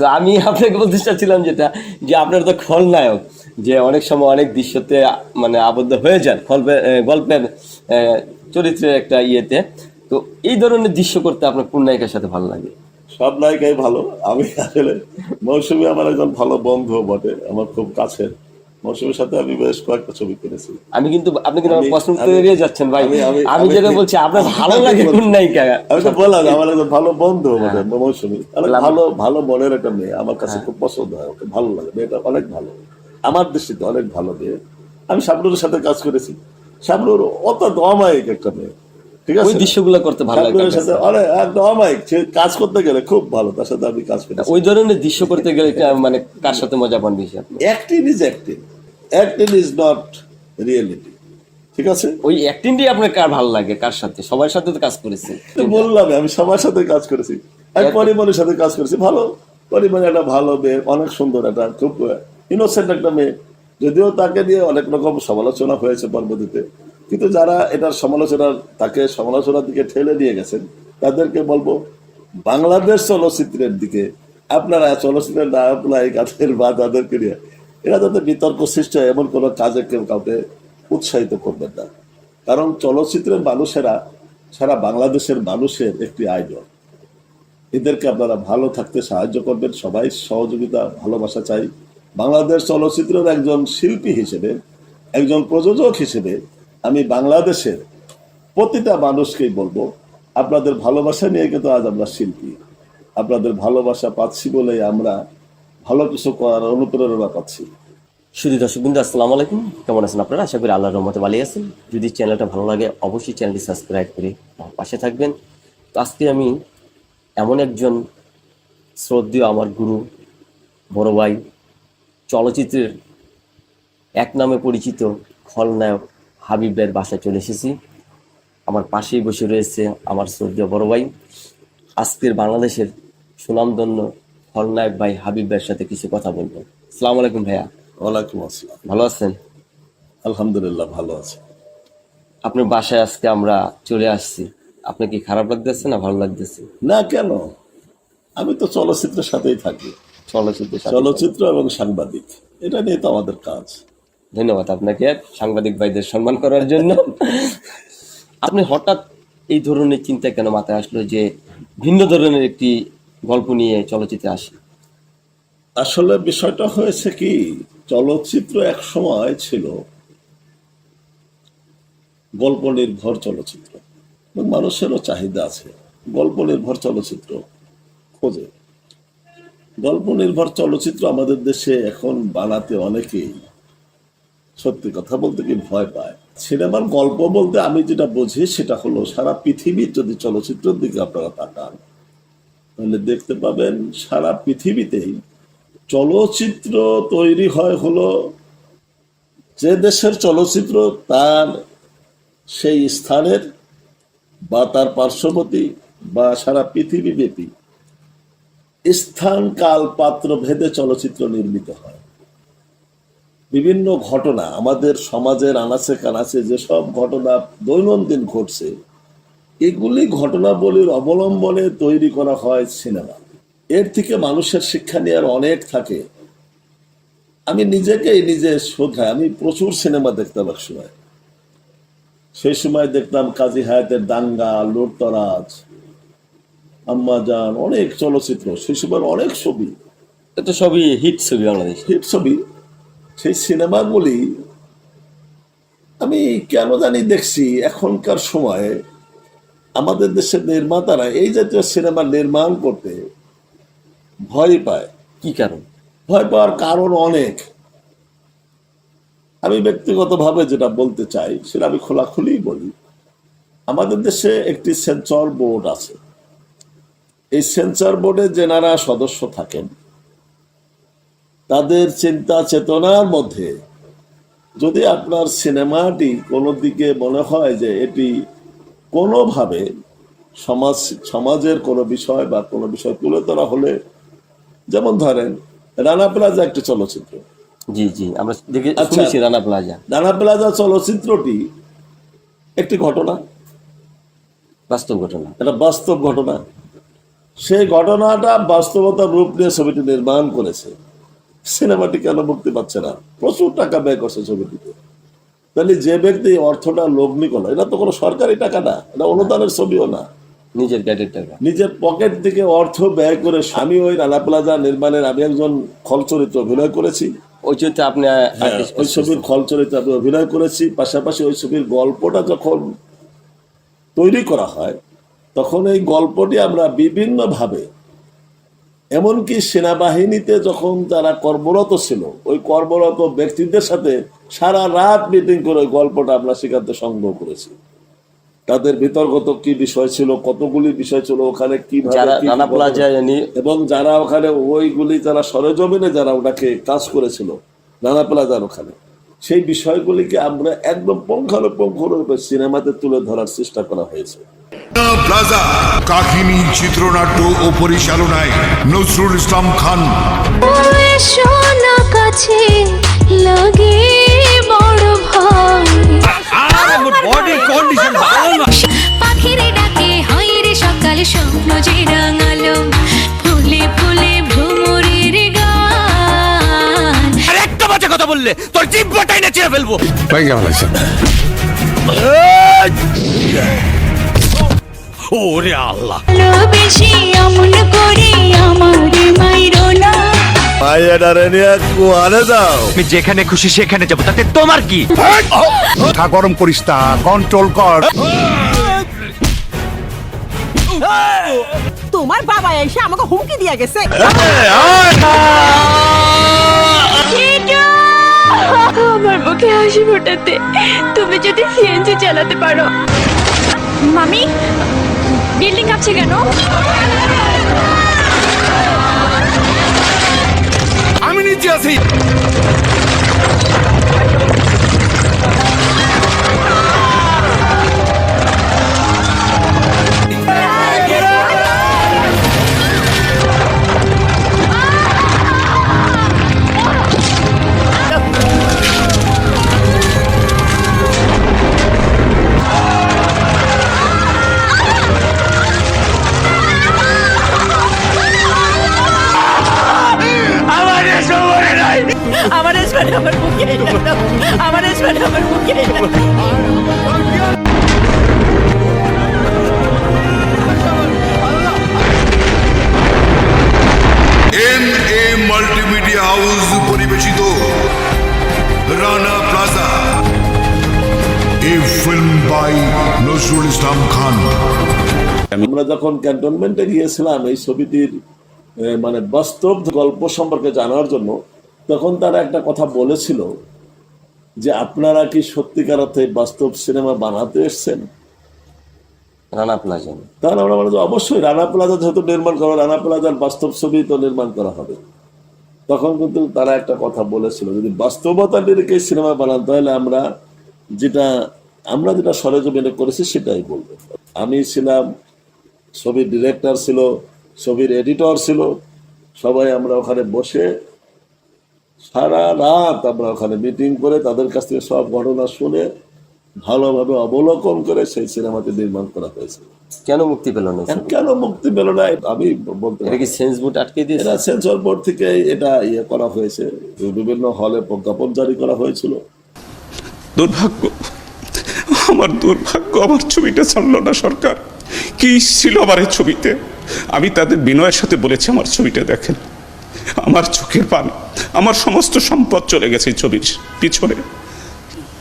তো আমি আপনাকে বলতে চাচ্ছিলাম যেটা, যে আপনার তো খলনায়ক, যে অনেক সময় অনেক দৃশ্যতে মানে আবদ্ধ হয়ে যান গল্পের গল্পের চরিত্রের একটা ইয়েতে। তো এই ধরনের দৃশ্য করতে আপনার কোন নায়িকার সাথে ভালো লাগে? সব নায়িকাই ভালো। আমি আসলে মৌসুমি আমার একজন ভালো বন্ধু বটে, আমার খুব কাছের। মৌসুমীর সাথে আমি বেশ কয়েকটা ছবি করেছি আমি কিন্তু আপনি কিন্তু আমার আমি- প্রশ্ন উত্তর এড়িয়ে যাচ্ছেন ভাই। আমি- যেটা বলছি আপনার ভালো লাগে কোন? নায়িকা আমি তো বললাম আমার একজন ভালো বন্ধু বটে মৌসুমী। অনেক ভালো ভালো মনের একটা মেয়ে আমার কাছে খুব পছন্দ হয় ওকে ভালো লাগে। মেয়েটা অনেক ভালো। আমার দৃষ্টিতে অনেক ভালো মেয়ে। আমি শাবনুরের সাথে কাজ করেছি। শাবনুর অত অমায়িক একটা মেয়ে। ঠিক ওই দৃশ্যগুলো করতে ভালো লাগে সাথে অনেক একদম অমায়িক সে কাজ করতে গেলে খুব ভালো তার সাথে আমি কাজ করেছি ওই ধরনের দৃশ্য করতে গেলে মানে কার সাথে মজা পান বেশি আপনি? Acting is acting. Acting is not reality. ঠিক আছে? ওই অ্যাক্টিংটাই আপনার কার ভালো লাগে কার সাথে? সবার সাথে তো কাজ করেছেন তো বললাম আমি সবার সাথে কাজ করেছি। আমি পরিমণের সাথে কাজ করেছি ভালো। পরিমণি একটা ভালো মেয়ে অনেক সুন্দর একটা খুব ইনোসেন্ট একটা মেয়ে। যদিও তাকে নিয়ে অনেক রকম সমালোচনা হয়েছে পরবর্তীতে। কিন্তু যারা এটার সমালোচনা তাকে সমালোচনার দিকে ঠেলে দিয়ে গেছেন, তাদেরকে বলব, বাংলাদেশ চলচ্চিত্রের দিকে আপনারা চলচ্চিত্রের নায়ক, নায়িকাদের বা তাদেরকে নিয়ে, এরা যাতে বিতর্ক সৃষ্টি হয়, এমন কোনো কাজে কেউ কাউকে উৎসাহিত করবেন না। কারণ চলচ্চিত্রের মানুষেরা, সারা বাংলাদেশের মানুষের একটি আইডল। এদেরকে আপনারা ভালো থাকতে সাহায্য করবেন, সবাই সহযোগিতা, ভালোবাসা চাই। বাংলাদেশ চলচ্চিত্রের একজন শিল্পী হিসেবে, একজন প্রযোজক হিসেবে আমি বাংলাদেশের প্রতিটা মানুষকেই বলব, আপনাদের ভালোবাসা নিয়ে কিন্তু আজ আমরা শিল্পী। আপনাদের ভালোবাসা পাচ্ছি বলেই আমরা ভালো কিছু করার অনুপ্রেরণা পাচ্ছি। শুধু দর্শক বিন্দু, আসসালামু আলাইকুম। কেমন আছেন আপনারা? আশা করি আল্লাহর রহমতে ভালো আছেন। যদি চ্যানেলটা ভালো লাগে, অবশ্যই চ্যানেলটি সাবস্ক্রাইব করে পাশে থাকবেন। তো আজকে আমি এমন একজন শ্রদ্ধেয় আমার গুরু, বড় ভাই, চলচ্চিত্রের এক নামে পরিচিত খলনায়ক হাবিবের বাসায় চলে এসেছি। আমার পাশেই বসে রয়েছে আমার শ্রদ্ধেয় বড় ভাই। আজকের বাংলাদেশের সুনামধন্য খলনায়ক ভাই হাবিব ভাইয়ের সাথে কিছু কথা বলব। সালাম আলাইকুম ভাইয়া। ওয়ালাইকুম আসসালাম। ভালো আছেন? আলহামদুলিল্লাহ ভালো আছে। আপনার বাসায় আজকে আমরা চলে আসছি। আপনার কি খারাপ লাগতেছে না ভালো লাগতেছে? না কেন? আমি তো চলচ্চিত্রের সাথেই থাকি। চলচ্চিত্রের সাথে। চলচ্চিত্র এবং সাংবাদিক। এটা নিয়ে তো আমাদের কাজ। ধন্যবাদ আপনাকে সাংবাদিক ভাইদের সম্মান করার জন্য। আপনি হঠাৎ এই ধরনের চিন্তা কেন মাথায় আসলো যে ভিন্ন ধরনের একটি গল্প নিয়ে চলচ্চিত্রে আসে আসলে বিষয়টা হয়েছে কি, চলচ্চিত্র এক সময় ছিল গল্প নির্ভর চলচ্চিত্র মানুষেরও চাহিদা আছে গল্প নির্ভর চলচ্চিত্র খোঁজে। গল্প নির্ভর চলচ্চিত্র আমাদের দেশে এখন বানাতে অনেকেই সত্যি কথা বলতে কি ভয় পায়? সিনেমার গল্প বলতে আমি যেটা বুঝি সেটা হলো সারা পৃথিবীর যদি চলচ্চিত্রের দিকে আপনারা তাকান, তাহলে দেখতে পাবেন সারা পৃথিবীতেই চলচ্চিত্র তৈরি হয় হলো যে দেশের চলচ্চিত্র তার সেই স্থানের বা তার পার্শ্ববর্তী বা সারা পৃথিবী ব্যাপী স্থান, কাল, পাত্র, ভেদে চলচ্চিত্র নির্মিত হয়। বিভিন্ন ঘটনা আমাদের সমাজের আনাচে কানাচে যেসব ঘটনা দৈনন্দিন ঘটছে এগুলি ঘটনাবলীর অবলম্বনে তৈরি করা হয় সিনেমা। এর থেকে মানুষের শিক্ষা নেওয়ার অনেক থাকে। আমি নিজেকেই নিজে শোধাই আমি প্রচুর সিনেমা দেখতাম এক সময়। সেই সময় দেখতাম কাজী হায়াতের দাঙ্গা লুটতরাজ আম্মাজান অনেক চলচ্চিত্র সেই সময় অনেক ছবি। এটা সবই হিট ছবি বাংলাদেশ। হিট ছবি। সেই সিনেমাগুলি আমি কেন জানি দেখছি এখনকার সময়ে আমাদের দেশের নির্মাতারা এই জাতীয় সিনেমা নির্মাণ করতে ভয় পায়। কি কারণ? ভয় পাওয়ার কারণ অনেক। আমি ব্যক্তিগতভাবে যেটা বলতে চাই সেটা আমি খোলাখুলি বলি। আমাদের দেশে একটি সেন্সর বোর্ড আছে। এই সেন্সর বোর্ডে যেনারা সদস্য থাকেন তাদের চিন্তা চেতনার মধ্যে। যদি আপনার সিনেমাটি কোনো দিকে মনে হয় যে এটি কোনোভাবে সমাজ সমাজের কোনো বিষয় বা কোনো বিষয় তুলে ধরা হলে যেমন ধরেন রানা প্লাজা একটি চলচ্চিত্র। জি জি আমরা দেখে আচ্ছা। রানা প্লাজা। রানা প্লাজা চলচ্চিত্রটি একটি ঘটনা। বাস্তব ঘটনা। এটা বাস্তব ঘটনা। সেই ঘটনাটা বাস্তবতার রূপ নিয়ে ছবিটি নির্মাণ করেছে। সিনেমাটি কেন মুক্তি পাচ্ছে না। প্রচুর টাকা ব্যয় করছে ছবিটিতে তাহলে যে ব্যক্তি অর্থটা লগ্নি করল এটা তো কোনো সরকারি টাকা না এটা অনুদানের ছবিও না। নিজের গ্যাডের টাকা। নিজের পকেট থেকে অর্থ ব্যয় করে স্বামী ওই রানা প্লাজা নির্মাণের আমি একজন খল চরিত্র অভিনয় করেছি। ওই চরিত্রে আপনি হ্যাঁ, ওই ছবির খল চরিত্রে আমি অভিনয় করেছি। পাশাপাশি ওই ছবির গল্পটা যখন তৈরি করা হয় তখন এই গল্পটি আমরা বিভিন্নভাবে এমনকি সেনাবাহিনীতে যখন তারা কর্মরত ছিল ওই কর্মরত ব্যক্তিদের সাথে সারা রাত মিটিং করে গল্পটা আমরা সেখানে সংগ্রহ করেছি। তাদের বিতর্কত কি বিষয় ছিল কতগুলি বিষয় ছিল ওখানে কি এবং যারা ওখানে ওইগুলি যারা সরেজমিনে যারা ওটাকে কাজ করেছিল নানা প্লাজার ওখানে। সেই বিষয়গুলিকে আমরা একদম পুঙ্খানুপুঙ্খরূপে সিনেমাতে তুলে ধরার চেষ্টা করা হয়েছে। প্লাজা কাহিনী চিত্রনাট্য ও পরিচালনায় নজরুল ইসলাম খান। কাছে লাগে বড় ভয়। পাখিরে ডাকে হয় রে সকাল স্বপ্ন যে রাঙালো। কথা বললে তোর জিব্বাটাই না চেয়ে ফেলব। ওরে আল্লাহ। বেশি আমন করে আমার মাইরো না। আমি যেখানে খুশি সেখানে যাব তাতে তোমার কি? মাথা গরম করিস তা কন্ট্রোল কর। তোমার বাবা এসে আমাকে হুমকি দিয়ে গেছে। আমার মুখে হাসি ফোটাতে তুমি যদি সিএনজি চালাতে পারো। মামি বিল্ডিং আছে কেন? আমি নিচে আছি। আমরা যখন ক্যান্টনমেন্টে গিয়েছিলাম এই ছবিটির মানে বাস্তব গল্প সম্পর্কে জানার জন্য তখন তারা একটা কথা বলেছিল যে আপনারা কি সত্যিকার অর্থে বাস্তব সিনেমা বানাতে এসছেন? রানা প্লাজা। তখন আমরা যে অবশ্যই রানা প্লাজা যেহেতু নির্মাণ করা রানা প্লাজার বাস্তব ছবি তো নির্মাণ করা হবে। তখন কিন্তু তারা একটা কথা বলেছিল যদি বাস্তবতা নিরিখে সিনেমা বানান তাহলে আমরা যেটা আমরা যেটা সরেজমিনে করেছি সেটাই বলব। আমি ছিলাম ছবির ডিরেক্টর ছিল ছবির এডিটর ছিল সবাই আমরা ওখানে বসে সারা রাত আমরা ওখানে মিটিং করে তাদের কাছ থেকে সব ঘটনা শুনে ভালোভাবে অবলোকন করে সেই সিনেমাটি নির্মাণ করা হয়েছে। কেন মুক্তি পেল না কেন মুক্তি পেল না আমি বলতে এটা কি সেন্স বুট আটকে দিয়েছে? এটা সেন্সর বোর্ড থেকে এটা ইয়ে করা হয়েছে। বিভিন্ন হলে প্রজ্ঞাপন জারি করা হয়েছিল। দুর্ভাগ্য আমার দুর্ভাগ্য আমার ছবিটা ছাড়লো না সরকার। কি ছিল আমার এই ছবিতে? আমি তাদের বিনয়ের সাথে বলেছি, আমার ছবিটা দেখেন। আমার চোখের পান, আমার সমস্ত সম্পদ চলে গেছে এই ছবির পিছনে।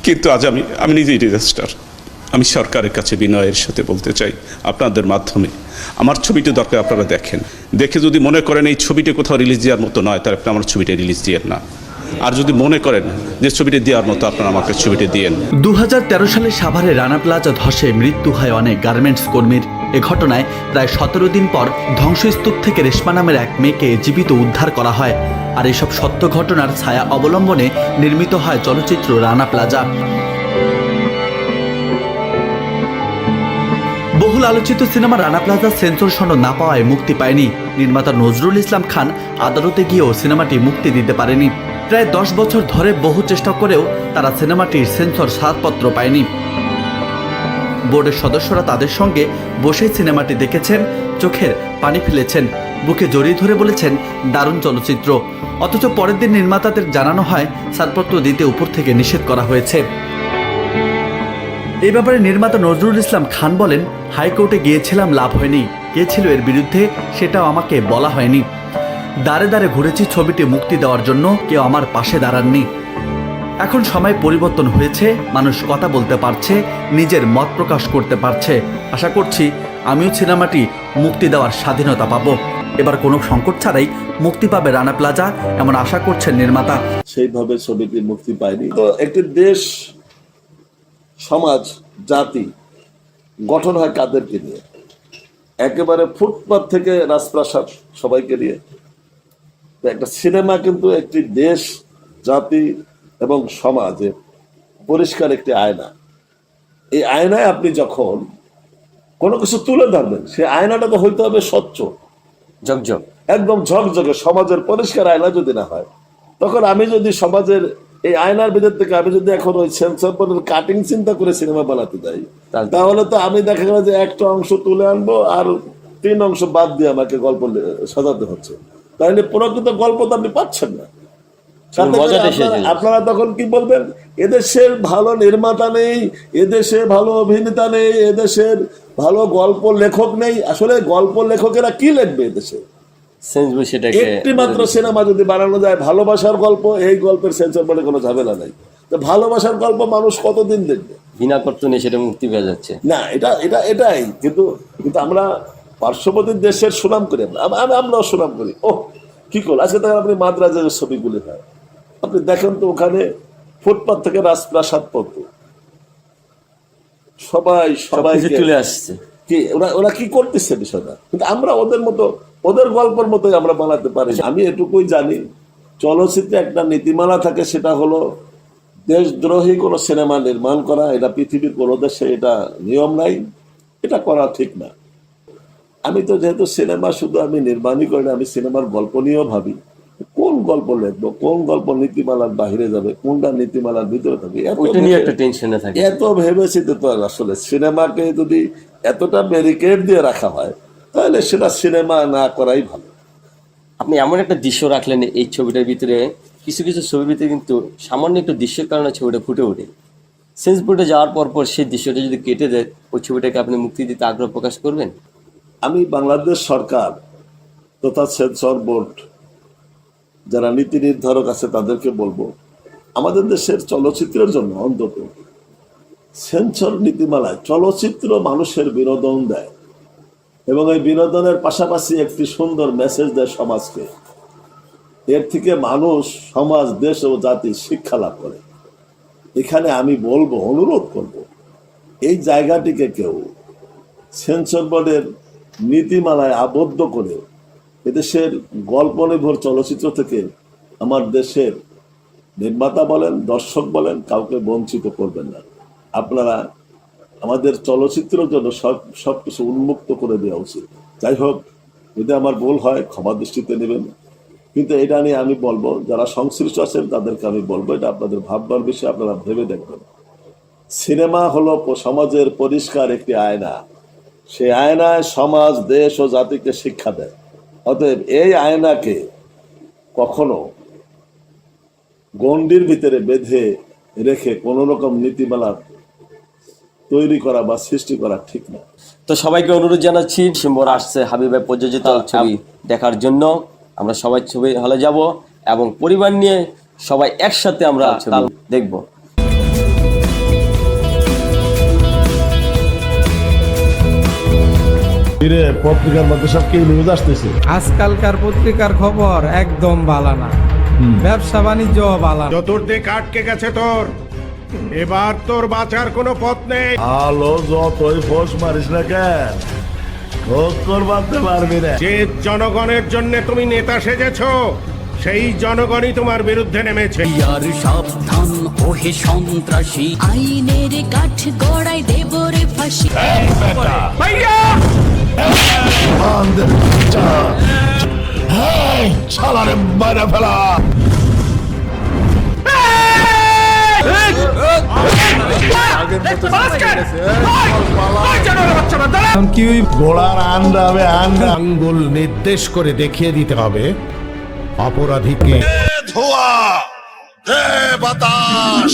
কিন্তু আজ আমি আমি নিজেই ডিজাস্টার আমি সরকারের কাছে বিনয়ের সাথে বলতে চাই, আপনাদের মাধ্যমে। আমার ছবিটা দরকার, আপনারা দেখেন। দেখে যদি মনে করেন এই ছবিটা কোথাও রিলিজ দেওয়ার মতো নয়, তাহলে আপনি আমার ছবিটা রিলিজ দিয়েন না। আর যদি মনে করেন যে ছবিটা দেওয়ার মতো আপনারা আমাকে ছবিটা দিয়েন। দু সালে সাভারে রানা প্লাজা ধসে মৃত্যু হয় অনেক গার্মেন্টস কর্মীর। এ ঘটনায় প্রায় সতেরো দিন পর ধ্বংসস্তূপ থেকে রেশমা নামের এক মেয়েকে জীবিত উদ্ধার করা হয়। আর এসব সত্য ঘটনার ছায়া অবলম্বনে নির্মিত হয় চলচ্চিত্র রানা প্লাজা। বহুল আলোচিত সিনেমা রানা প্লাজা সেন্সর সনদ না পাওয়ায় মুক্তি পায়নি। নির্মাতা নজরুল ইসলাম খান আদালতে গিয়েও সিনেমাটি মুক্তি দিতে পারেনি। প্রায় দশ বছর ধরে বহু চেষ্টা করেও তারা সিনেমাটির সেন্সর ছাড়পত্র পায়নি। বোর্ডের সদস্যরা তাদের সঙ্গে বসে সিনেমাটি দেখেছেন, চোখের পানি ফেলেছেন, বুকে জড়িয়ে ধরে বলেছেন, দারুণ চলচ্চিত্র। অথচ পরের দিন নির্মাতাদের জানানো হয়, ছাড়পত্র দিতে উপর থেকে নিষেধ করা হয়েছে। এই ব্যাপারে নির্মাতা নজরুল ইসলাম খান বলেন, হাইকোর্টে গিয়েছিলাম, লাভ হয়নি। কে ছিল এর বিরুদ্ধে সেটাও আমাকে বলা হয়নি। দাঁড়ে দাঁড়ে ঘুরেছি ছবিটি মুক্তি দেওয়ার জন্য, কেউ আমার পাশে দাঁড়াননি। এখন সময় পরিবর্তন হয়েছে, মানুষ কথা বলতে পারছে, নিজের মত প্রকাশ করতে পারছে। আশা করছি আমিও সিনেমাটি মুক্তি দেওয়ার স্বাধীনতা পাবো। এবার কোনো সংকট ছাড়াই মুক্তি পাবে রানা প্লাজা, এমন আশা করছেন নির্মাতা। সেইভাবে ছবিটি মুক্তি পায়নি। তো একটি দেশ, সমাজ, জাতি গঠন হয় কাদেরকে নিয়ে? একেবারে ফুটপাত থেকে রাজপ্রাসাদ সবাইকে নিয়ে। একটা সিনেমা কিন্তু একটি দেশ জাতি এবং সমাজে পরিষ্কার একটি আয়না। এই আয়নায় আপনি যখন কোনো কিছু তুলে ধরবেন সেই আয়নাটা তো হইতে হবে স্বচ্ছ। ঝকঝক। একদম ঝকঝকে সমাজের পরিষ্কার আয়না যদি না হয়। তখন আমি যদি সমাজের এই আয়নার ভিতর থেকে আমি যদি এখন ওই সেন্সর বোর্ডের কাটিং চিন্তা করে সিনেমা বানাতে যাই তাহলে- তাহলে তো আমি দেখা গেল যে একটা অংশ তুলে আনব আর তিন অংশ বাদ দিয়ে আমাকে গল্প সাজাতে হচ্ছে। তাহলে প্রকৃত গল্প তো আপনি পাচ্ছেন না। আপনারা- তখন কি বলবেন? এদেশের ভালো নির্মাতা নেই এদেশে ভালো অভিনেতা নেই এদেশের ভালো গল্প লেখক নেই। আসলে গল্প লেখকেরা কি লিখবে এদেশে? একটি মাত্র সিনেমা যদি বানানো যায় ভালোবাসার গল্প এই গল্পের সেন্সর বলে কোনো ঝামেলা নাই। তো ভালোবাসার গল্প মানুষ কতদিন দেখবে? বিনা কর্তনে সেটা মুক্তি পেয়ে যাচ্ছে। না এটা এটা এটাই। কিন্তু কিন্তু আমরা পার্শ্ববর্তী দেশের সুনাম করি আমরা। আম- আম- আমরাও সুনাম করি। ও কি করল? আজকে দেখেন আপনি মাদ্রাজের ছবিগুলি হয় আপনি দেখেন তো ওখানে ফুটপাত থেকে রাজপ্রাসাদ পর্যন্ত। সবাই সবাই তুলে আসছে। কি ওরা ওরা কি করতেছে বিষয়টা? কিন্তু আমরা ওদের মতো ওদের গল্পের মতোই আমরা বানাতে পারি। আমি এটুকুই জানি চলচ্চিত্রে একটা নীতিমালা থাকে সেটা হলো দেশদ্রোহী কোনো সিনেমা নির্মাণ করা। এটা পৃথিবীর কোনো দেশে এটা নিয়ম নাই। এটা করা ঠিক না। আমি তো যেহেতু সিনেমা শুধু আমি নির্মাণই করি না আমি সিনেমার গল্প নিয়েও ভাবি। কোন গল্প লিখব? কোন গল্প নীতিমালার বাহিরে যাবে? কোনটা নীতিমালার ভিতরে থাকবে? এত ভেবে- একটা টেনশনে থাকে। এত ভেবেচিন্তে তো আসলে সিনেমাকে যদি এতটা ব্যারিকেড দিয়ে রাখা হয় তাহলে সেটা সিনেমা না করাই ভালো। আপনি এমন একটা দৃশ্য রাখলেন এই ছবিটার ভিতরে কিছু কিছু ছবির ভিতরে কিন্তু সামান্য একটু দৃশ্যের কারণে ছবিটা ফুটে ওঠে। সেন্স বোর্ডে যাওয়ার পর পর সেই দৃশ্যটা যদি কেটে দেয় ওই ছবিটাকে আপনি মুক্তি দিতে আগ্রহ প্রকাশ করবেন? আমি বাংলাদেশ সরকার তথা সেন্সর বোর্ড, যারা নীতি নির্ধারক আছে তাদেরকে বলব, আমাদের দেশের চলচ্চিত্রের জন্য অন্তত সেন্সর নীতিমালায় চলচ্চিত্র মানুষের বিনোদন দেয় এবং এই বিনোদনের পাশাপাশি একটি সুন্দর মেসেজ দেয় সমাজকে। এর থেকে মানুষ, সমাজ, দেশ ও জাতি শিক্ষা লাভ করে। এখানে আমি বলব, অনুরোধ করব, এই জায়গাটিকে কেউ সেন্সর বোর্ডের নীতিমালায় আবদ্ধ করে এদেশের গল্প নির্ভর চলচ্চিত্র থেকে আমার দেশের নির্মাতা বলেন, দর্শক বলেন, কাউকে বঞ্চিত করবেন না। আপনারা আমাদের চলচ্চিত্রের জন্য সব সব কিছু উন্মুক্ত করে দেওয়া উচিত। যাই হোক, যদি আমার ভুল হয়, ক্ষমা দৃষ্টিতে নেবেন। কিন্তু এটা নিয়ে আমি বলব, যারা সংশ্লিষ্ট আছেন, তাদেরকে আমি বলব, এটা আপনাদের ভাববার বিষয়ে, আপনারা ভেবে দেখবেন। সিনেমা হলো সমাজের পরিষ্কার একটি আয়না। সেই আয়নায় সমাজ দেশ ও জাতিকে শিক্ষা দেয়। অতএব এই আয়নাকে কখনো গণ্ডির ভিতরে বেঁধে রেখে কোনো রকম নীতিমালা তৈরি করা বা সৃষ্টি করা ঠিক না। তো সবাইকে অনুরোধ জানাচ্ছি ডিসেম্বর আসছে হাবিবাই প্রযোজিত ছবি দেখার জন্য। আমরা সবাই ছবি হলে যাব এবং পরিবার নিয়ে সবাই একসাথে আমরা ছবি। পত্রিকার মধ্যে সব কি নিউজ আসতেছে? আজকালকার পত্রিকার খবর একদম বালা না। ব্যবসা বাণিজ্য বালা। চতুর্দিক আটকে গেছে তোর। এবার তোর বাঁচার কোনো পথ নেই। আলো যতই ফোস মারিস না কেন বাঁধতে পারবি না। যে জনগণের জন্য তুমি নেতা সেজেছ সেই জনগণই তোমার বিরুদ্ধে নেমেছে। আর সাবধান ওহে সন্ত্রাসী। আইনের কাঠ গড়াই দেব রে ফাঁসি ছালারে মারা ফেলা আঙ্গুল নির্দেশ করে দেখিয়ে দিতে হবে অপরাধীকে ধোয়া বাতাস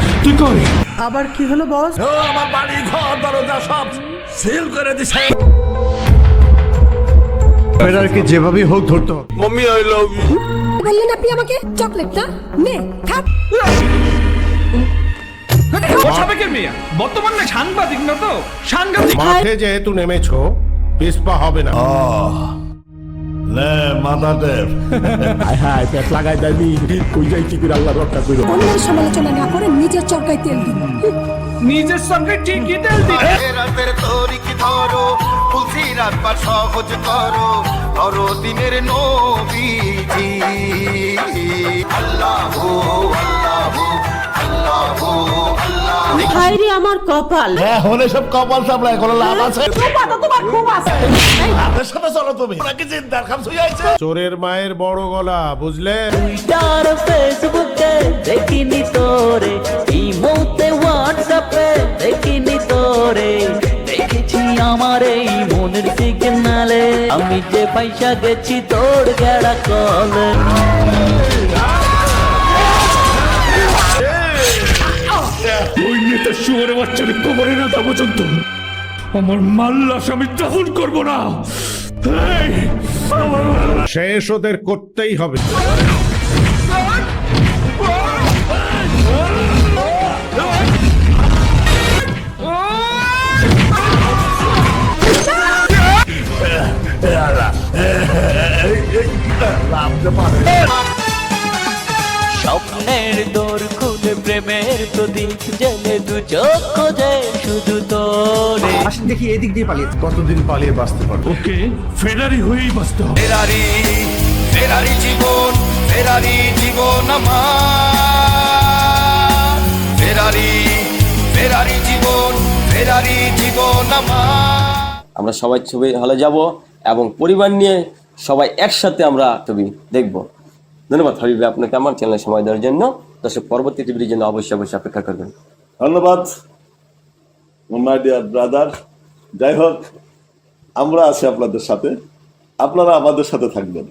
আবার কি হলো বস? ও আমার বাড়ি ঘর দরজা সব সিল করে দিছে। এটাকে যেভাবে হোক ধরতে হবে। মম্মি আই লাভ ইউ বললেন আপনি আমাকে চকলেট না নে খা মাঠে যেহেতু নেমেছো পিসপা হবে না। লে মাথা দেব। হায় হায় পেট লাগাই দেয়নি কই যাই কি করে আল্লাহ রক্ষা করো অন্যের সমালোচনা না করে নিজের চরকায় তেল দিন। রাতের তরিকি ধরো তুলসী রাতবার সহজ করো ধরো দিনের নবীজি। আল্লাহ আমার কপাল। হ্যাঁ হলে সব কপাল সাপ্লাই কোনো লাভ আছে? তোমার খুব আছে। হাতের সাথে চলো তুমি। নাকি চিন্তার খাম শুয়ে আছে? চোরের মায়ের বড় গলা বুঝলে? টুইটার ফেসবুকে দেখিনি তোরে। ইমোতে হোয়াটসঅ্যাপে দেখিনি তোরে। দেখেছি আমার এই মনের সিগনালে আমি যে পয়সা গেছি তোর গেড়া কলে শুয়ারে বাচ্চাকে কবরে না তা পর্যন্ত আমার মাল্লাস আমি দফন করব না। শেষ ওদের করতেই হবে। স্বপ্নের খুলে প্রেমের প্রদীপ জেলে দু চোখ খোঁজে শুধু তোরে। কতদিন পালিয়ে বাঁচতে পারব? ওকে ফেরারি হয়েই বাঁচতে হবে। ফেরারি ফেরারি জীবন ফেরারি জীবন আমার। ফেরারি ফেরারি জীবন ফেরারি জীবন আমার। আমরা সবাই ছবি হলে যাব এবং পরিবার নিয়ে সবাই একসাথে আমরা ছবি দেখব। ধন্যবাদ হাবিবে আপনাকে আমার চ্যানেলে সময় দেওয়ার জন্য। দর্শক পরবর্তী টিভির জন্য অবশ্যই অবশ্যই অপেক্ষা করবেন। ধন্যবাদ মাই ডিয়ার ব্রাদার যাই হোক, আমরা আছি আপনাদের সাথে। আপনারা আমাদের সাথে থাকবেন।